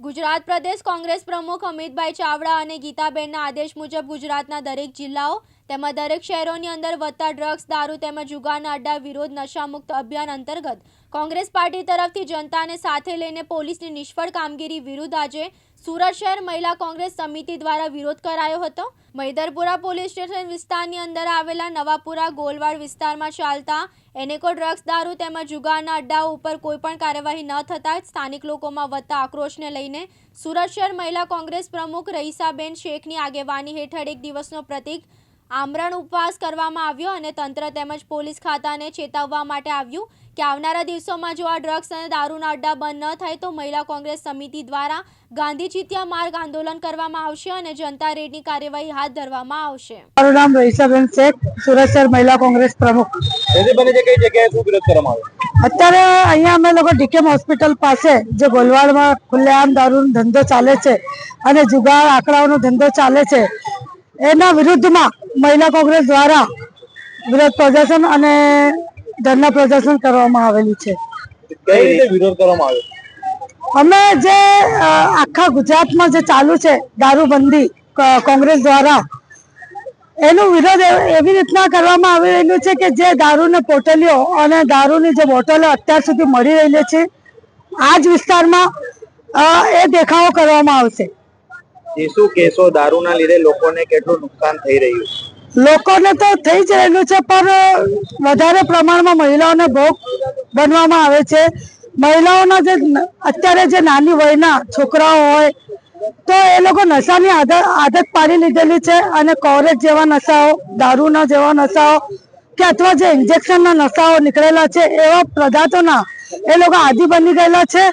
ગુજરાત પ્રદેશ કોંગ્રેસ પ્રમુખ અમિતભાઈ ચાવડા અને ગીતાબેનના આદેશ મુજબ ગુજરાતના દરેક જિલ્લાઓ તેમજ દરેક શહેરોની અંદર વધતા ડ્રગ્સ, દારૂ તેમજ જુગારના અડ્ડા વિરોધ, નશામુક્ત અભિયાન અંતર્ગત કોંગ્રેસ પાર્ટી તરફથી જનતાને સાથે લઈને પોલીસની નિષ્ફળ કામગીરી વિરુદ્ધ આજે સુરત શહેર મહિલા કોંગ્રેસ સમિતિ દ્વારા વિરોધ કરાયો હતો. મૈદરપુરા પોલીસ સ્ટેશન વિસ્તારની અંદર આવેલા નવાપુરા ગોલવાડ વિસ્તારમાં ચાલતા એનેકો ડ્રગ્સ, દારૂ તેમજ જુગારના અડ્ડાઓ ઉપર કોઈપણ કાર્યવાહી ન થતાં સ્થાનિક લોકોમાં વધતા આક્રોશને લઈને સુરત શહેર મહિલા કોંગ્રેસ પ્રમુખ રહીસાબેન શેખની આગેવાની હેઠળ એક દિવસનો પ્રતિક આમરણ ઉપવાસ કરવામાં આવ્યો અને તંત્ર તેમજ પોલીસ ખાતાને ચેતવવા માટે આવ્યું કે આવનારા દિવસોમાં જો આ ડ્રગ્સ અને દારૂના અડ્ડા બંધ ન થાય તો મહિલા કોંગ્રેસ સમિતિ દ્વારા ગાંધી ચિત્યા માર્ગ આંદોલન કરવામાં આવશે અને જનતા રેડની કાર્યવાહી હાથ ધરવામાં આવશે. મારું નામ રહીસાબેન શેખ સુરત શહેર મહિલા કોંગ્રેસ પ્રમુખ. અત્યારે અહીંયા અમે લોકો ડીકેમ હોસ્પિટલ પાસે જે ગોલવાડમાં ખુલ્લેઆમ દારૂનો ધંધો ચાલે છે અને જુગાર આંકડાઓનો ધંધો ચાલે છે. એના વિરુદ્ધમાં મહિલા કોંગ્રેસ દ્વારા વિરોધ પ્રદર્શન અને ધરના પ્રદર્શન કરવામાં આવેલું છે. કઈ રીતે વિરોધ કરવામાં આવ્યો? અમે જે આખા ગુજરાતમાં જે ચાલુ છે દારૂબંધી કોંગ્રેસ દ્વારા એનો વિરોધ એવી રીતના કરવામાં આવી રહેલું છે કે જે દારૂની પોટલીઓ અને દારૂની જે બોટલો અત્યાર સુધી મળી રહેલી છે આ જ વિસ્તારમાં એ દેખાવો કરવામાં આવશે. એ શું કેસો દારૂના લીધે લોકોને કેટલું નુકસાન થઈ રહ્યું છે? લોકોને તો થઈ જ રહેલું છે, પણ વધારે પ્રમાણમાં મહિલાઓને ભોગ બનવામાં આવે છે. મહિલાઓના જે અત્યારે જે નાની વયના છોકરાઓ હોય, તો એ લોકો નશાની આદત પાડી લીધેલી છે અને કોરેજ જેવા નશાઓ, દારૂના જેવા નશાઓ કે અથવા જે ઇન્જેક્શનના નશાઓ નીકળેલા છે, એવા પદાર્થોના એ લોકો આદિ બની ગયેલા છે.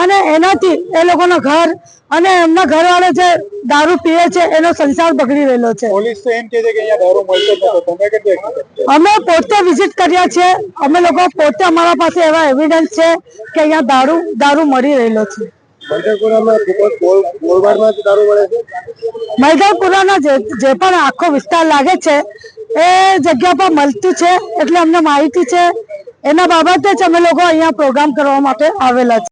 અને એનાથી એ લોકોના ઘર અને એમના ઘરવાળા જે દારૂ પીએ છે એનો સંસાર બગડી રહેલો છે. પોલીસ તો એમ કહે છે કે અહીંયા દારૂ મળતો તમે કેટલું અમે પોતે વિઝિટ કર્યા છે. અમે લોકો પોતે અમારા પાસે એવા એવિડન્સ છે કે અહીંયા દારૂ દારૂ મળી રહેલો છે. જે જે પણ આખો વિસ્તાર લાગે છે એ જગ્યા પર મળતું છે એટલે અમને માહિતી છે. એના બાબતે જ અમે લોકો અહીંયા પ્રોગ્રામ કરવા માટે આવેલા છે.